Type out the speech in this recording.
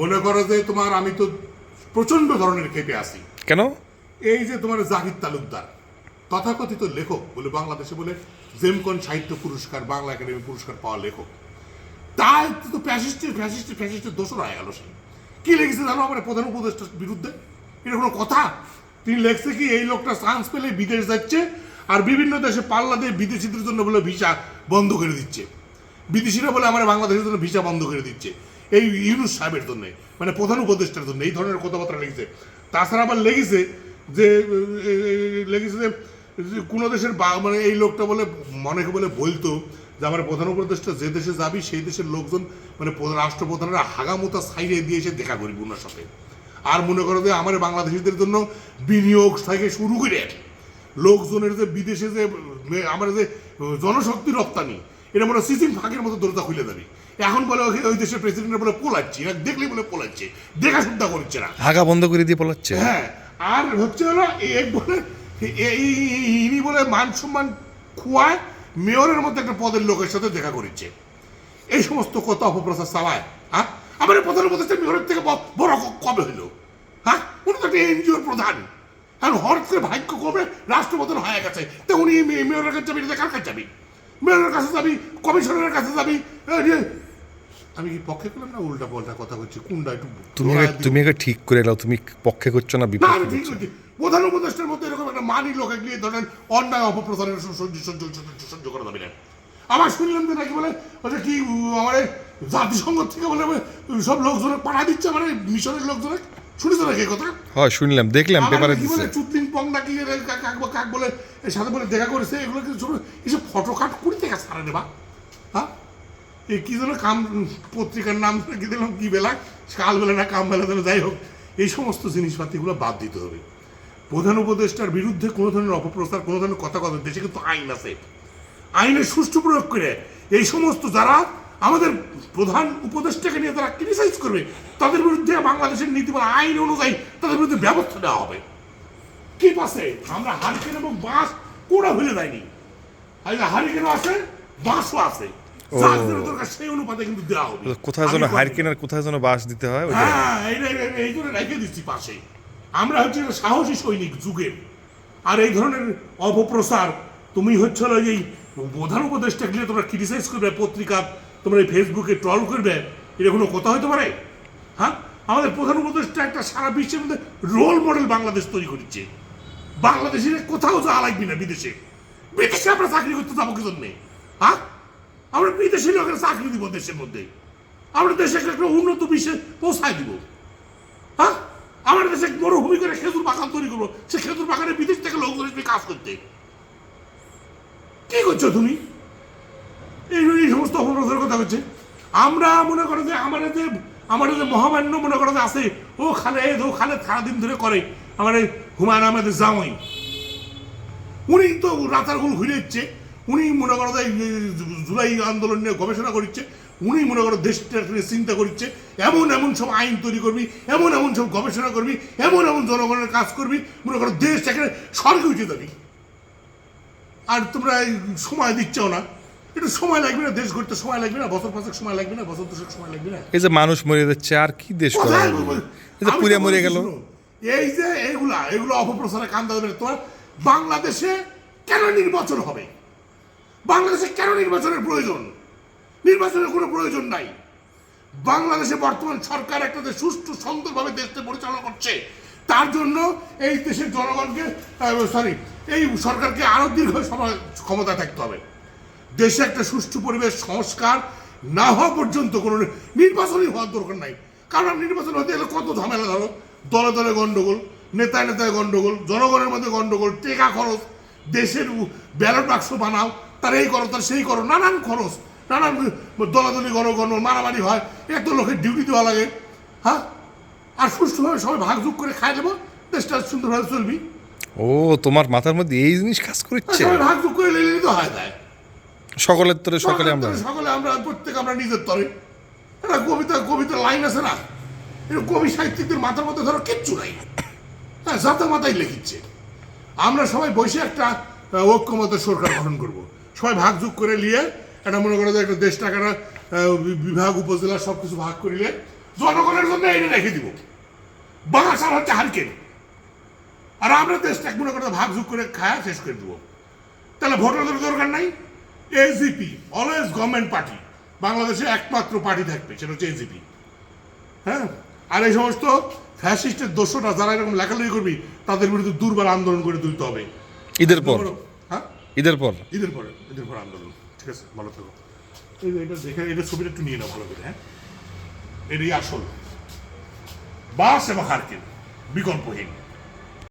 মনে করো যে তোমার আমি তো প্রচণ্ড ধরনের খেপে আছি। কেন? এই যে তোমার জাহিদ তালুকদার তথাকথিত লেখক বলে বাংলাদেশে বলে জেমকন সাহিত্য পুরস্কার বাংলা একাডেমি পুরস্কার পাওয়া লেখক। তাই তো ফ্যাসিস্টের ফ্যাসিস্টের ফ্যাসিস্টের দোষর হয়ে গেল সে। কি লিখেছে জানো আমার প্রধান উপদেষ্টার বিরুদ্ধে? এটা কোনো কথা? তিনি লেখছে কি এই লোকটা চান্স পেলে বিদেশ যাচ্ছে আর বিভিন্ন দেশে পাল্লা দিয়ে বিদেশিদের জন্য বলে ভিসা বন্ধ করে দিচ্ছে। বিদেশিরা বলে আমার বাংলাদেশের জন্য ভিসা বন্ধ করে দিচ্ছে। এই ইউনুস সাহেবের জন্যে মানে প্রধান উপদেষ্টার জন্য এই ধরনের কথাবার্তা লেগেছে। তাছাড়া আবার লেগেছে যে লেগেছে যে কোনো দেশের বা- মানে এই লোকটা বলে, মনে বলে বলতো যে, আমার প্রধান উপদেষ্টা যে দেশে যাবি, সেই দেশের লোকজন মানে প্রধান- রাষ্ট্রপ্রধানরা হাগামোতা সাইডে দিয়ে এসে দেখা করবি ওনার সাথে। আর মনে করো যে, আমার বাংলাদেশিদের জন্য বিনিয়োগ থেকে শুরু করে, লোকজনের যে বিদেশে যে আমার যে জনশক্তি রপ্তানি, এটা মনে হয় সিসিম ফাঁকের মতো দরজা খুলে দেবে। এখন বলে ওই- দেশের প্রেসিডেন্ট বলে পোলাচ্ছে এরা দেখলেই বলে পোলাচ্ছে দেখা শুদ্ধা করছে না। হাগা বন্ধ করে দিয়ে পলাচ্ছে? হ্যাঁ আর হচ্ছে হলো এক বলে এই ইনি বলে মান সম্মান খুয়ায় মেয়রের মধ্যে একটা পদের লোকের সাথে দেখা করেছে। এই সমস্ত কথা অপপ্রচার চালায় হ্যাঁ? আমার প্রধান উপদেষ্টা মেয়রের থেকে বড় কবে হইল হ্যাঁ? উনি তো একটা এনজিওর প্রধান। এখন হঠাৎ করে ভাগ্য কবে? রাষ্ট্রপ্রধান হয়ে গেছে। তো উনি মেয়রের কাছে যাবি কার কাছে যাবি? মেয়রের কাছে যাবি কমিশনারের কাছে যাবি আমি কি পক্ষে করলাম না উল্টা পাল্টা কথা বলছি? কোনটা একটু তুমি। তুমি আগে ঠিক করে নাও তুমি পক্ষে করছ না বিপক্ষে আমি ঠিক করছ। প্রধান উপদেষ্টার মধ্যে এরকম একটা মানি লোকে গিয়ে ধরেন অন্যায় অপপ্রচারের সহ্য সহ্য সহ্য- করা যাবে না। আবার শুনলাম যে নাকি বলে ওটা কি আমার জাতিসংঘ থেকে বলে সব লোকজনে পাঠা দিচ্ছে মানে এই মিশরের লোকজনে শুনেছো নাকি কথা? হয় শুনলাম দেখলাম পেপারে দিচ্ছে চুতলিং পং নাকি কাক বলে, এর সাথে বলে দেখা করেছে, এগুলো কিছু ছোট, এসব ফটো কাট কুড়ি থেকে সারা দেবা হ্যাঁ এই কী যেন কাম, পত্রিকার নাম কি দিলাম, কী বেলা কাল বেলা না কাম বেলা যাই হোক, এই সমস্ত জিনিসপাতিগুলো বাদ দিতে হবে। প্রধান উপদেষ্টার বিরুদ্ধে কোনো ধরনের অপপ্রচার, কোনো ধরনের কথা কথা, দেশে কিন্তু আইন আছে। আইনের সুষ্ঠু প্রয়োগ করে এই সমস্ত যারা আমাদের প্রধান উপদেষ্টাকে নিয়ে তারা ক্রিটিসাইজ করবে, তাদের বিরুদ্ধে বাংলাদেশের নীতি বা আইন অনুযায়ী তাদের বিরুদ্ধে ব্যবস্থা নেওয়া হবে। কি পাশে? আমরা হারিকেন এবং বাঁশ কোড়া হইলে দেয়নি হারিকেনও আছে বাঁশও আছে। যার যেটা দরকার সেই অনুপাতে কিন্তু দেওয়া হবে। কোথায় যেন আমি আর কোথায় যেন বাস দিতে হয় হ্যাঁ এই এই- এই- এই জন্য রেখে দিচ্ছি পাশে। আমরা হচ্ছে সাহসী সৈনিক যুগের। আর এই ধরনের অপপ্রচার তুমি হচ্ছে হলো এই প্রধান উপদেশটা গেলে তোমরা ক্রিটিসাইজ করবে পত্রিকা তোমরা এই ফেসবুকে ট্রল করবে এটা কোনো কথা হতে পারে? হ্যাঁ? আমাদের প্রধান উপদেশটা একটা সারা বিশ্বের মধ্যে রোল মডেল বাংলাদেশ তৈরি করেছে। বাংলাদেশের কোথাও যাওয়া লাগবে না বিদেশে। বিদেশে আমরা চাকরি করতে যাব কি জন্যে হ্যাঁ? আমরা বিদেশি লোকের চাকরি দিব দেশের মধ্যে। আমরা দেশে একটা উন্নত বিশ্বে পৌঁছায় দিব। হ্যাঁ? আমার দেশে মরুভূমি করে খেজুর বাগান তৈরি করব। সে খেজুর বাগানে বিদেশ থেকে লোকজন আসবে কাজ করতে। কি করছ তুমি? এই এই সমস্ত অপপ্রচারের কথা হচ্ছে। আমরা মনে করো যে আমার যে আমার যে মহামান্য মনে করো যে আছে, ও খালে ও খালে সারাদিন ধরে করে। আমার এই হুমায়ুন আহমেদের জামাই। উনি তো রাতারগুল ঘুরে যাচ্ছে উনি মনে করো জুলাই আন্দোলন নিয়ে গবেষণা করছে উনি মনে করো দেশটা চিন্তা করছে এমন এমন সব আইন তৈরি করবি এমন এমন সব গবেষণা করবি এমন এমন জনগণের কাজ করবি মনে করো দেশ এখানে স্বর্গে উঠে যাবি। আর তোমরা সময় দিচ্ছও না। একটু সময় লাগবে না দেশ ঘুরতে সময় লাগবে না বছর পাঁচেক সময় লাগবে না বছর দশেক সময় লাগবে না। এই যে মানুষ মরে যাচ্ছে আর কি দেশ? এই যে পুড়ে মরে গেল। এই যে এইগুলা এগুলো অপপ্রচারে কান্দা দেবে তোমার বাংলাদেশে কেন নির্বাচন হবে? বাংলাদেশে কেন নির্বাচনের প্রয়োজন? নির্বাচনের কোনো প্রয়োজন নাই। বাংলাদেশে বর্তমান সরকার একটা যে সুষ্ঠু, সুন্দরভাবে দেশকে পরিচালনা করছে, তার জন্য এই দেশের জনগণকে সরি এই সরকারকে আরও দীর্ঘ সময় ক্ষমতা থাকতে হবে। দেশে একটা সুষ্ঠু পরিবেশ, সংস্কার না হওয়া পর্যন্ত কোনো নির্বাচনই হওয়ার দরকার নাই। কারণ নির্বাচন হতে গেলে কত ঝামেলা ধরো? দলে দলে গন্ডগোল নেতায় নেতায় গন্ডগোল জনগণের মধ্যে গন্ডগোল টেকা খরচ দেশের ব্যালট বাক্স বানাও তার এই করো তার সেই করো নানান খরচ নানান দলাদলি গণ গণ মারামারি হয় এত লোকের ডিউটি দেওয়া লাগে হ্যাঁ? আর সুষ্ঠুভাবে সবাই ভাগযোগ করে খাই দেবো দেশটা সুন্দরভাবে চলবি। ও তোমার মাথার মধ্যে এই জিনিস কাজ করছে ভাগযোগ করে নিলে তো হয় যায় সকলের তরে সকালে আমরা সকলে আমরা প্রত্যেক আমরা নিজের তরে। একটা কবিতা কবিতা লাইন আছে না? কবি সাহিত্যিকদের মাথার মধ্যে ধরো কিচ্ছু নাই। হ্যাঁ যাতে মাথায় লিখিচ্ছে আমরা সবাই বসে একটা ঐক্যমত সরকার গঠন করব। সবাই ভাগ ভাগযোগ করে নিয়ে একটা, মনে করো একটা দেশ টাকাটা বিভাগ, উপজেলা সব কিছু ভাগ করিলে জনগণের জন্য এটা রেখে দিব। বাঁশ আর হচ্ছে হারকেন। আর আমরা দেশটা মনে করে ভাগযুগ করে খায়া শেষ করে দিব। তাহলে ভোটারদের দরকার নাই? এজিপি অলওয়েজ গভর্নমেন্ট পার্টি বাংলাদেশে একমাত্র পার্টি থাকবে, সেটা হচ্ছে এজিপি হ্যাঁ? আর এই সমস্ত ফ্যাসিস্টের দোষটা যারা এরকম লেখালেখি করবি তাদের বিরুদ্ধে দুর্বার আন্দোলন করে তুলতে হবে। ঈদের পর? হ্যাঁ? ঈদের পর? ঈদের পরে ঈদের পর আন্দোলন। ঠিক আছে ভালো থাকো। এটা দেখে এটা ছবিটা একটু নিয়ে নাও ভালো করে হ্যাঁ? এটাই আসল। বাস এবং হারকেল বিকল্পহীন।